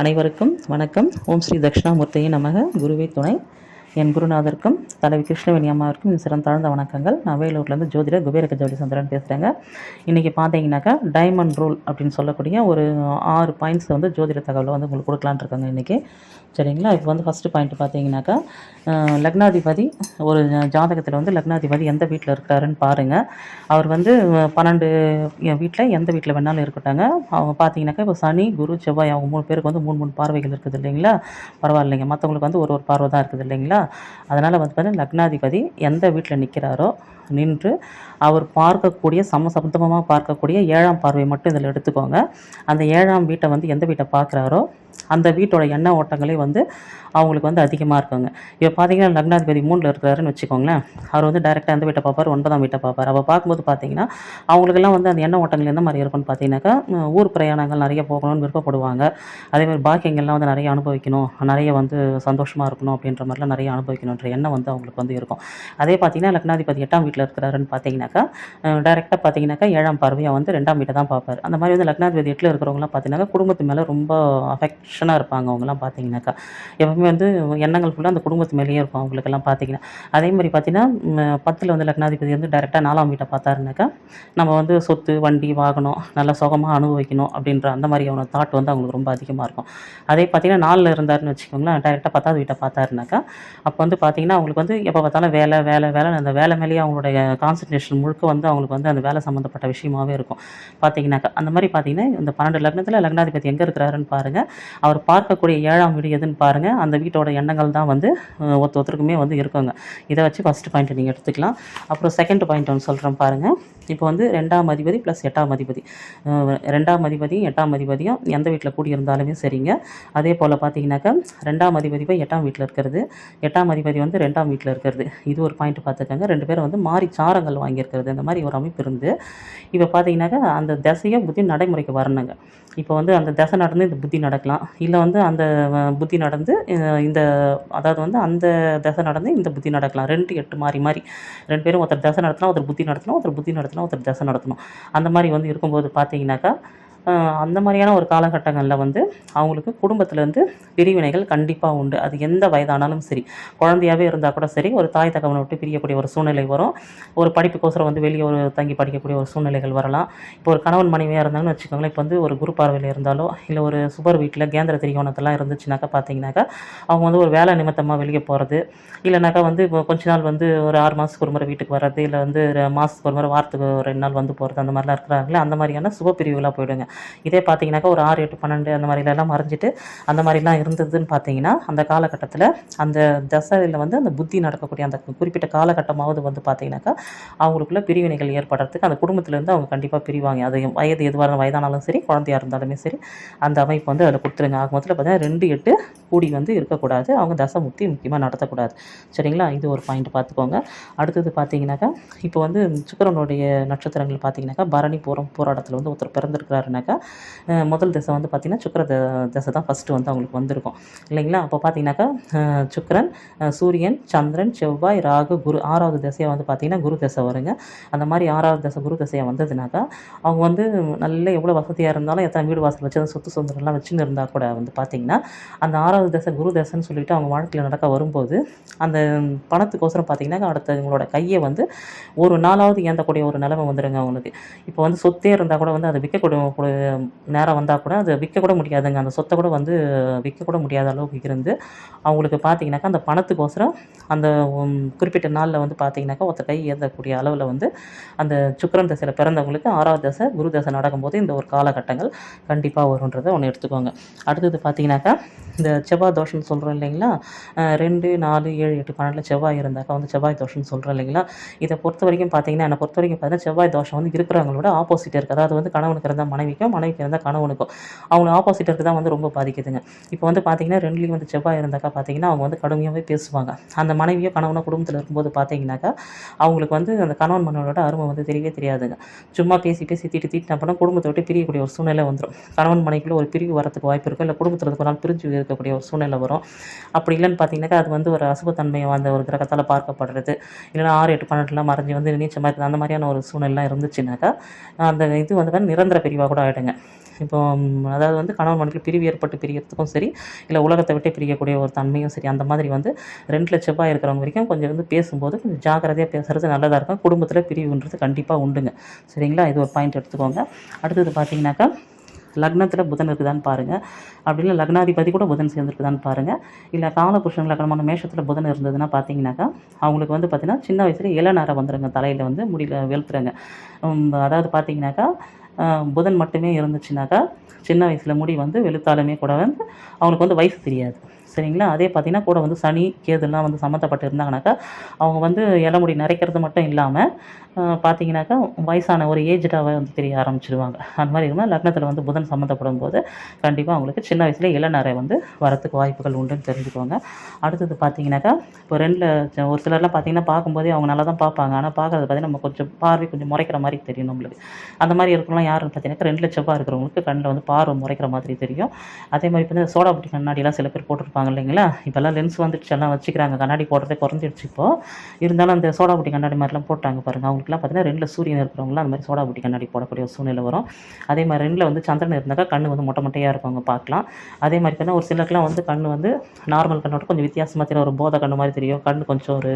அனைவருக்கும் வணக்கம். ஓம் ஸ்ரீ தட்சிணாமூர்த்தியை நமக குருவே துணை. என் குருநாதருக்கும் தலைவி கிருஷ்ணவேணி அம்மாவிற்கும் சிறந்த தாழ்ந்த வணக்கங்கள். நான் வேலூர்லேருந்து ஜோதிடர் குபேரக ஜோதி சந்திரன் பேசுகிறேங்க இன்றைக்கி பார்த்தீங்கன்னாக்கா டைமண்ட் ரூல் அப்படின்னு சொல்லக்கூடிய ஒரு ஆறு பாயிண்ட்ஸ் வந்து ஜோதிட தகவலை வந்து உங்களுக்கு கொடுக்கலான்னு இருக்காங்க இன்றைக்கி சரிங்களா? இப்போ வந்து ஃபஸ்ட்டு பாயிண்ட் பார்த்தீங்கன்னாக்கா லக்னாதிபதி ஒரு ஜாதகத்தில் வந்து லக்னாதிபதி எந்த வீட்டில் இருக்கிறாருன்னு பாருங்கள் அவர் வந்து பன்னெண்டு வீட்டில் எந்த வீட்டில் வேணாலும் இருக்கட்டாங்க. அவங்க பார்த்தீங்கன்னாக்கா இப்போ சனி குரு செவ்வாய் அவங்க மூணு பேருக்கு வந்து மூணு மூணு பார்வைகள் இருக்குது இல்லைங்களா? பரவாயில்லைங்க. மற்றவங்களுக்கு வந்து ஒரு ஒரு பார்வை தான் இருக்குது இல்லைங்களா? அதனால் வந்து பார்த்தீங்கன்னா லக்னாதிபதி எந்த வீட்டில் நிற்கிறாரோ நின்று அவர் பார்க்கக்கூடிய சமசப்தமாக பார்க்கக்கூடிய ஏழாம் பார்வை மட்டும் இதில் எடுத்துக்கோங்க. அந்த ஏழாம் வீட்டை வந்து எந்த வீட்டை பார்க்குறாரோ அந்த வீட்டோட எண்ண ஓட்டங்களே வந்து அவங்களுக்கு வந்து அதிகமாக இருக்குங்க. இப்போ பார்த்தீங்கன்னா லக்னாதிபதி மூணில் இருக்கிறாருன்னு வச்சுக்கோங்களேன். அவர் வந்து டைரெக்டாக எந்த வீட்டை பார்ப்பார்? ஒன்பதாம் வீட்டை பார்ப்பார். அப்போ பார்க்கும்போது பார்த்தீங்கன்னா அவங்களுக்கெல்லாம் வந்து அந்த எண்ண ஓட்டங்கள் எந்த மாதிரி இருக்கும்னு பார்த்தீங்கன்னாக்கா ஊர் பிரயாணங்கள் நிறைய போகணும்னு விருப்பப்படுவாங்க. அதே மாதிரி பாக்கியங்கள்லாம் வந்து நிறைய அனுபவிக்கணும். நிறைய வந்து சந்தோஷமாக இருக்கணும் அப்படின்ற மாதிரிலாம் நிறைய அனுபவிக்கணுன்ற எண்ணம் வந்து அவங்களுக்கு வந்து இருக்கும். அதே பார்த்தீங்கன்னா லக்னாதிபதி எட்டாம் வீட்டில் இருக்கிறாருன்னு பார்த்தீங்கன்னாக்கா டேரெக்டாக பார்த்தீங்கன்னாக்கா ஏழாம் பார்வையாக வந்து ரெண்டாம் வீட்டை தான் பார்ப்பார் அந்த மாதிரி வந்து லக்னாதிபதி எட்டில் இருக்கிறவங்களாம் பார்த்தீங்கன்னா குடும்பத்து மேலே ரொம்ப அஃபெக்ஷனாக இருப்பாங்க அவங்கலாம் பார்த்தீங்கன்னாக்கா எப்பவுமே வந்து எண்ணங்கள் ஃபுல்லாக அந்த குடும்பத்து மேலேயே இருக்கும் அவங்களுக்கெல்லாம் பார்த்தீங்கன்னா அதே மாதிரி பார்த்தீங்கன்னா பத்தில் வந்து லக்னாதிபதி வந்து டேரெக்டாக நாலாம் வீட்டை பார்த்தாருனாக்கா நம்ம வந்து சொத்து வண்டி வாகனம் நல்லா சுகமாக அனுபவிக்கணும் அப்படின்ற அந்த மாதிரியான தாட் வந்து அவங்களுக்கு ரொம்ப அதிகமாக இருக்கும். அதே பார்த்தீங்கன்னா நாலில் இருந்தாருன்னு வச்சுக்கோங்களேன் டேரெக்டாக பத்தாவது வீட்டை பார்த்தாருனாக்கா அப்போ வந்து பார்த்தீங்கன்னா அவங்களுக்கு வந்து எப்போ பார்த்தாலும் வேலை வேலை வேலை அந்த வேலை மேலேயே அவங்களோட அவங்களுடைய கான்சன்ட்ரேஷன் முழுக்க வந்து அவங்களுக்கு வந்து அந்த வேலை சம்மந்தப்பட்ட விஷயமாவே இருக்கும். பார்த்தீங்கன்னாக்கா அந்த மாதிரி பார்த்தீங்கன்னா இந்த பன்னெண்டு லக்னத்தில் லக்னாதிபதி எங்கே இருக்கிறாருன்னு பாருங்கள் அவர் பார்க்கக்கூடிய ஏழாம் வீடு எதுன்னு பாருங்கள் அந்த வீட்டோட எண்ணங்கள் தான் வந்து ஒருத்த ஒருத்தருக்குமே வந்து இருக்குங்க. இதை வச்சு ஃபஸ்ட்டு பாயிண்ட் நீங்கள் எடுத்துக்கலாம். அப்புறம் செகண்ட் பாயிண்ட் ஒன்று சொல்கிறேன் பாருங்கள் இப்போ வந்து ரெண்டாம் அதிபதி ப்ளஸ் எட்டாம் அதிபதி. ரெண்டாம் அதிபதியும் எட்டாம் அதிபதியும் எந்த வீட்டில் கூடியிருந்தாலுமே சரிங்க. அதே போல் பார்த்தீங்கன்னாக்கா ரெண்டாம் அதிபதி போய் எட்டாம் வீட்டில் இருக்கிறது. எட்டாம் அதிபதி வந்து ரெண்டாம் வீட்டில் இருக்கிறது. இது ஒரு பாயிண்ட் பார்த்துக்கோங்க ரெண்டு பேரும் வந்து மாறி சாரங்கள் வாங்கியிருக்கிறது. இந்த மாதிரி ஒரு அமைப்பு இருந்து இப்போ பார்த்தீங்கன்னாக்கா அந்த திசையை புத்தி நடைமுறைக்கு வரணுங்க. இப்போ வந்து அந்த தசை நடந்து இந்த புத்தி நடக்கலாம். இல்லை வந்து அந்த புத்தி நடந்து இந்த அதாவது வந்து அந்த தசை நடந்து இந்த புத்தி நடக்கலாம். ரெண்டு எட்டு மாறி மாதிரி ரெண்டு பேரும் ஒருத்தர் தசை நடத்தினா ஒருத்தர் புத்தி நடத்தணும் ஒருத்தர் புத்தி நடத்தினா ஒருத்தர் தசை நடத்தணும். அந்த மாதிரி வந்து இருக்கும்போது பார்த்தீங்கன்னாக்கா அந்த மாதிரியான ஒரு காலகட்டங்களில் வந்து அவங்களுக்கு குடும்பத்திலேருந்து பிரிவினைகள் கண்டிப்பாக உண்டு. அது எந்த வயதானாலும் சரி. குழந்தையாகவே இருந்தால் கூட சரி ஒரு தாய் தகவனை விட்டு பிரியக்கூடிய ஒரு சூழ்நிலை வரும். ஒரு படிப்புக்கோசரம் வந்து வெளியே ஒரு தங்கி படிக்கக்கூடிய ஒரு சூழ்நிலைகள் வரலாம். இப்போ ஒரு கணவன் மனைவியாக இருந்தாங்கன்னு வச்சுக்கோங்களேன் இப்போ வந்து ஒரு குரு பார்வையில் இருந்தாலோ இல்லை ஒரு சுபர் வீட்டில் கேந்திர திரிகோணத்தெல்லாம் இருந்துச்சுனாக்கா பார்த்தீங்கன்னாக்கா அவங்க வந்து ஒரு வேலை நிமித்தமாக வெளியே போகிறது இல்லைனாக்கா வந்து இப்போ கொஞ்ச நாள் வந்து ஒரு ஆறு மாதத்துக்கு ஒரு முறை வீட்டுக்கு வர்றது இல்லை வந்து ஒரு மாதத்துக்கு ஒரு முறை வாரத்துக்கு ஒரு ரெண்டு நாள் வந்து போகிறது அந்த மாதிரிலாம் இருக்கிறாங்களே அந்த மாதிரியான சுப பிரிவுகளாக போயிடுங்க. இதே பார்த்தீங்கனாக்கா ஒரு ஆறு எட்டு பன்னெண்டு அந்த மாதிரிலாம் மறைஞ்சிட்டு அந்த மாதிரிலாம் இருந்ததுன்னு பார்த்தீங்கன்னா அந்த காலகட்டத்தில் அந்த தசையில் வந்து அந்த புத்தி நடக்கக்கூடிய அந்த குறிப்பிட்ட காலகட்டமாவது வந்து பார்த்தீங்கன்னாக்கா அவங்களுக்குள்ள பிரிவினைகள் ஏற்படுறதுக்கு அந்த குடும்பத்திலேருந்து அவங்க கண்டிப்பாக பிரிவாங்க. அது வயது எதுவாக இருந்தாலும் வயதானாலும் சரி குழந்தையாக இருந்தாலுமே சரி அந்த அமைப்பு வந்து அதில் கொடுத்துருங்க. ஆக மொத்தத்தில் பார்த்தீங்கன்னா ரெண்டு எட்டு கூடி வந்து இருக்கக்கூடாது. அவங்க தசை முக்தி முக்கியமாக நடத்தக்கூடாது. சரிங்களா? இது ஒரு பாயிண்ட் பார்த்துக்கோங்க அடுத்தது பார்த்தீங்கன்னாக்கா இப்போ வந்து சுக்கரனுடைய நட்சத்திரங்கள் பார்த்தீங்கன்னாக்கா பரணி பூரம் போராட்டத்தில் வந்து ஒருத்தர் பிறந்திருக்கிறாருனாக்கா பார்த்தீங்கன்னாக்கா முதல் திசை வந்து பார்த்திங்கன்னா சுக்கர த- திசை தான் ஃபஸ்ட்டு வந்து அவங்களுக்கு வந்திருக்கும். இல்லைங்களா? அப்போ பார்த்தீங்கன்னாக்கா சுக்கரன் சூரியன் சந்திரன் செவ்வாய் ராகு குரு ஆறாவது திசையாக வந்து பார்த்தீங்கன்னா குரு திசை வருங்க. அந்த மாதிரி ஆறாவது திசை குரு திசையாக வந்ததுனாக்கா அவங்க வந்து நல்ல எவ்வளோ வசதியாக இருந்தாலும் எத்தனை வீடு வாசல் வச்சு அந்த சொத்து சுதந்திரம்லாம் வச்சுன்னு இருந்தால் கூட வந்து பார்த்தீங்கன்னா அந்த ஆறாவது திசை குரு திசைன்னு சொல்லிட்டு அவங்க வாழ்க்கையில் நடக்க வரும்போது அந்த பணத்துக்கோசரம் பார்த்தீங்கன்னா அடுத்தவங்களோட கையை வந்து ஒரு நாளாவது ஏந்தக்கூடிய ஒரு நிலைமை வந்துடுங்க அவங்களுக்கு. இப்போ வந்து சொத்தே இருந்தால் கூட வந்து அதை விற்கக்கூடிய ஒரு நேரம் வந்தால் கூட அது விற்க கூட முடியாதுங்க. அந்த சொத்தை கூட வந்து விற்க கூட முடியாத அளவுக்கு இருந்து அவங்களுக்கு பார்த்தீங்கன்னாக்கா அந்த பணத்துக்கோசரம் அந்த குறிப்பிட்ட நாளில் வந்து பார்த்தீங்கன்னாக்கா ஒருத்தர் கை ஏற்றக்கூடிய அளவில் வந்து அந்த சுக்கரன் தசையில் பிறந்தவங்களுக்கு ஆறாவது தசை குரு தசை நடக்கும்போது இந்த ஒரு காலகட்டங்கள் கண்டிப்பாக வருன்றதை ஒன்று எடுத்துக்கோங்க. அடுத்தது பார்த்தீங்கன்னாக்கா இந்த செவ்வாய் தோஷம்னு சொல்கிறோம் இல்லைங்களா? ரெண்டு நாலு ஏழு எட்டு பன்னெண்டில் செவ்வாய் இருந்தாக்கா வந்து செவ்வாய் தோஷம்னு சொல்கிறோம் இல்லைங்களா? இதை பொறுத்த வரைக்கும் பார்த்தீங்கன்னா என்னை பொறுத்த வரைக்கும் பார்த்தீங்கன்னா செவ்வாய் தோஷம் வந்து இருக்கிறவங்களோட ஆப்போசிட் இருக்குது அதாவது வந்து கணவனுக்கு இருந்தால் மனைவிக்கும் மனைவிக்கு இருந்தால் கணவனுக்கும். அவங்க ஆப்போசிட் இருக்குது தான் வந்து ரொம்ப பாதிக்குதுங்க. இப்போ வந்து பார்த்தீங்கன்னா ரெண்டுலேயும் வந்து செவ்வாய் இருந்தாக்கா பார்த்தீங்கன்னா அவங்க வந்து கடுமையாகவே பேசுவாங்க. அந்த மனைவியோ கணவனோ குடும்பத்தில் இருக்கும்போது பார்த்தீங்கன்னாக்கா அவங்களுக்கு வந்து அந்த கணவன் மனைவியோட அருமை வந்து தெரியவே தெரியாதுங்க. சும்மா பேசி பேசி திட்டு திட்டினா பண்ணால் குடும்பத்தை விட்டு பிரியக்கூடிய ஒரு சூழ்நிலை வந்துடும் கணவன் மனைவிக்குள்ள ஒரு பிரிவு வரத்துக்கு வாய்ப்பு இருக்கும். இல்லை குடும்பத்தில் நாள் பிரிஞ்சு இருக்கக்கூடிய ஒரு சூழ்நிலை வரும். அப்படி இல்லைன்னு பார்த்தீங்கன்னாக்கா அது வந்து ஒரு அசுபத்தன்மையை வந்த ஒரு கிரகத்தால் பார்க்கப்படுறது. இல்லைன்னா ஆறு எட்டு பன்னெண்டுலாம் மறைஞ்சு வந்து நீச்சமாக இருக்குது அந்த மாதிரியான ஒரு சூழ்நிலைலாம் இருந்துச்சுனாக்கா அந்த இது வந்து நிரந்தர பிரிவாக கூட ஆகிடுங்க இப்போ அதாவது வந்து கணவன் மனைவி பிரிவு ஏற்பட்டு பிரியறதுக்கும் சரி இல்லை உலகத்தை விட்டு பிரியக்கூடிய ஒரு தன்மையும் சரி அந்த மாதிரி வந்து ரெண்டு லட்ச ரூபாய் இருக்கிறவங்க வரைக்கும் கொஞ்சம் வந்து பேசும்போது கொஞ்சம் ஜாக்கிரதையாக பேசுகிறது நல்லதாக இருக்கும். குடும்பத்தில் பிரிவுன்றது கண்டிப்பாக உண்டுங்க. சரிங்களா? இது ஒரு பாயிண்ட் எடுத்துக்கோங்க. அடுத்தது பார்த்தீங்கன்னாக்கா லக்னத்தில் புதன் இருக்குதான்னு பாருங்கள் அப்படி இல்லை லக்னாதிபதி கூட புதன் சேர்ந்துருக்குதான்னு பாருங்கள் இல்லை காலபுருஷன் லக்னமான மேஷத்தில் புதன் இருந்ததுன்னா பார்த்தீங்கன்னாக்கா அவங்களுக்கு வந்து பார்த்தீங்கன்னா சின்ன வயசுல இளநரை வந்துடுங்க தலையில் வந்து முடியல வெளுத்துறாங்க அதாவது பார்த்தீங்கன்னாக்கா புதன் மட்டுமே இருந்துச்சுனாக்கா சின்ன வயசில் முடி வந்து வெளுத்தாலுமே கூட வந்து அவங்களுக்கு வந்து வயசு தெரியாது. சரிங்களா? அதே பார்த்தீங்கன்னா கூட வந்து சனி கேதுலாம் வந்து சம்மந்தப்பட்டு இருந்தாங்கனாக்கா அவங்க வந்து இளமுடி நரைக்கிறது மட்டும் இல்லாமல் பார்த்தீங்கன்னாக்கா வயசான ஒரு ஏஜ்டாகவே வந்து தெரிய ஆரம்பிச்சிடுவாங்க அந்த மாதிரி இருக்கும்போது லக்னத்தில் வந்து புதன் சம்மந்தப்படும் போது கண்டிப்பாக அவங்களுக்கு சின்ன வயசுல இளநரை வந்து வரத்துக்கு வாய்ப்புகள் உண்டுன்னு தெரிஞ்சுக்கோங்க அடுத்தது பார்த்தீங்கன்னாக்கா இப்போ ரெண்டில் ஒரு சிலர்லாம் பார்த்தீங்கன்னா பார்க்கும்போதே அவங்க நல்லா தான் பார்ப்பாங்க. ஆனால் பார்க்குறது பார்த்தீங்கன்னா நம்ம கொஞ்சம் பார்வை கொஞ்சம் முறைக்கிற மாதிரி தெரியும் நம்மளுக்கு. அந்த மாதிரி இருக்கிறவங்களாம் யாருன்னு பார்த்தீங்கன்னா ரெண்டு செவ்வாய் இருக்கிறவங்களுக்கு கண்ணில் வந்து பார்வை முறைக்கிற மாதிரி தெரியும். அதே மாதிரி இப்போ சோடா புட்டி கண்ணாடியெல்லாம் சில பேர் போட்டிருப்பாங்க. இல்லைங்களா? இப்போல்லாம் லென்ஸ் வந்துடுச்சு எல்லாம் வச்சுக்கிறாங்க. கண்ணாடி போடுறதே குறைஞ்சிடுச்சு இப்போது இருந்தாலும் அந்த சோடா புட்டி கண்ணாடி மாதிரிலாம் போட்டாங்க பாருங்கள் அவங்களுக்குலாம் பார்த்தீங்கன்னா ரெண்டில் சூரியன் இருக்கிறவங்களாம் அந்த மாதிரி சோடா புட்டி கண்ணாடி போடக்கூடிய சூழ்நிலை வரும். அதே மாதிரி ரெண்டில் வந்து சந்திரன் இருந்தாக்கா கண் வந்து மொட்டை மொட்டையாக இருக்கவங்க பார்க்கலாம். அதே மாதிரி பார்த்தீங்கன்னா ஒரு சிலருக்குலாம் வந்து கண் வந்து நார்மல் கண்ணோட கொஞ்சம் வித்தியாசமாக தெரியும். ஒரு போதை கண்ணு மாதிரி தெரியும். கண் கொஞ்சம் ஒரு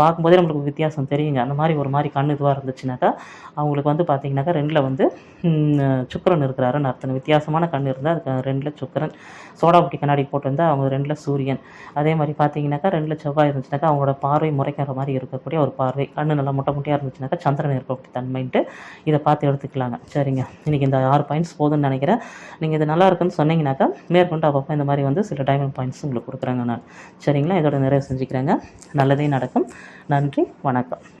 பார்க்கும்போதே நம்மளுக்கு வித்தியாசம் தெரியுங்க. அந்த மாதிரி ஒரு மாதிரி கண் இதுவாக இருந்துச்சுனாக்கா அவங்களுக்கு வந்து பார்த்தீங்கன்னாக்கா ரெண்டில் வந்து சுக்கரன் சுக்கிரன் இருக்கிறாருன்னு அர்த்தம். வித்தியாசமான கண் இருந்தால் அதுக்கு ரெண்டில் சுக்கரன். சோடா புட்டி கண்ணாடி போட்டிருந்தா அவங்க ரெண்டில் சூரியன். அதே மாதிரி பார்த்தீங்கன்னாக்கா ரெண்டில் செவ்வாய் இருந்துச்சுனாக்கா அவங்களோட பார்வை முறைக்கிற மாதிரி இருக்கக்கூடிய ஒரு பார்வை. கண்ணு நல்லா முட்டை முட்டையாக இருந்துச்சுனாக்கா சந்திரன் இருக்கக்கூடிய தன்மைன்ட்டு இதை பார்த்து எடுத்துக்கலாங்க. சரிங்க. இன்றைக்கி இந்த ஆறு பாயிண்ட்ஸ் போதும்னு நினைக்கிறேன். நீங்கள் இது நல்லா இருக்குன்னு சொன்னீங்கன்னாக்கா மேற்கொண்டு அப்பப்போ இந்த மாதிரி வந்து சில டைமண்ட் பாயிண்ட்ஸ் உங்களுக்கு கொடுக்குறாங்க நான். சரிங்களா? இதோட நிறைவு செஞ்சுக்கிறேங்க. நல்லதே நடக்கும். நன்றி. வணக்கம்.